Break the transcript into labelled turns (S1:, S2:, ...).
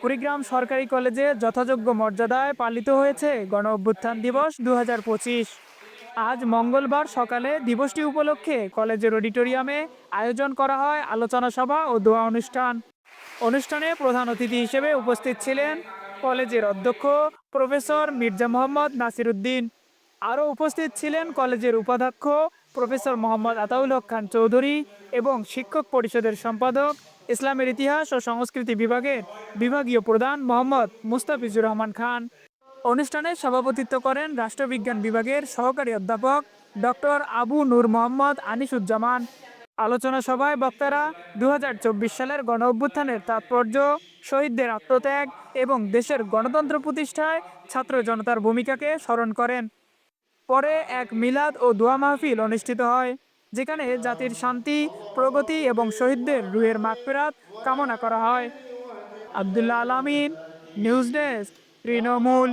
S1: কুড়িগ্রাম সরকারি কলেজে যথাযোগ্য মর্যাদায় পালিত হয়েছে গণ অভ্যুত্থান দিবস দু হাজার পঁচিশ। আজ মঙ্গলবার সকালে দিবসটি উপলক্ষে কলেজের অডিটোরিয়ামে আয়োজন করা হয় আলোচনা সভা ও দোয়া অনুষ্ঠান। অনুষ্ঠানে প্রধান অতিথি হিসেবে উপস্থিত ছিলেন কলেজের অধ্যক্ষ প্রফেসর মির্জা মোহাম্মদ নাসির উদ্দিন আরও উপস্থিত ছিলেন কলেজের উপাধ্যক্ষ প্রফেসর মোহাম্মদ আতাউল হক খান চৌধুরী এবং শিক্ষক পরিষদের সম্পাদক, ইসলামের ইতিহাস ও সংস্কৃতি বিভাগের বিভাগীয় প্রধান মোহাম্মদ মুস্তাফিজুর রহমান খান। অনুষ্ঠানে সভাপতিত্ব করেন রাষ্ট্রবিজ্ঞান বিভাগের সহকারী অধ্যাপক ডক্টর আবু নূর মোহাম্মদ আনিসুজ্জামান। আলোচনা সভায় বক্তারা দু হাজার চব্বিশ সালের গণ অভ্যুত্থানের তাৎপর্য, শহীদদের আত্মত্যাগ এবং দেশের গণতন্ত্র প্রতিষ্ঠায় ছাত্র জনতার ভূমিকাকে স্মরণ করেন। পরে এক মিলাদ ও দোয়া মাহফিল অনুষ্ঠিত হয়, যেখানে জাতির শান্তি, প্রগতি এবং শহীদদের রুহের মাগফেরাত কামনা করা হয়। আবদুল্লাহ আলামিন নিউজ ডেস্ক, তৃণমূল।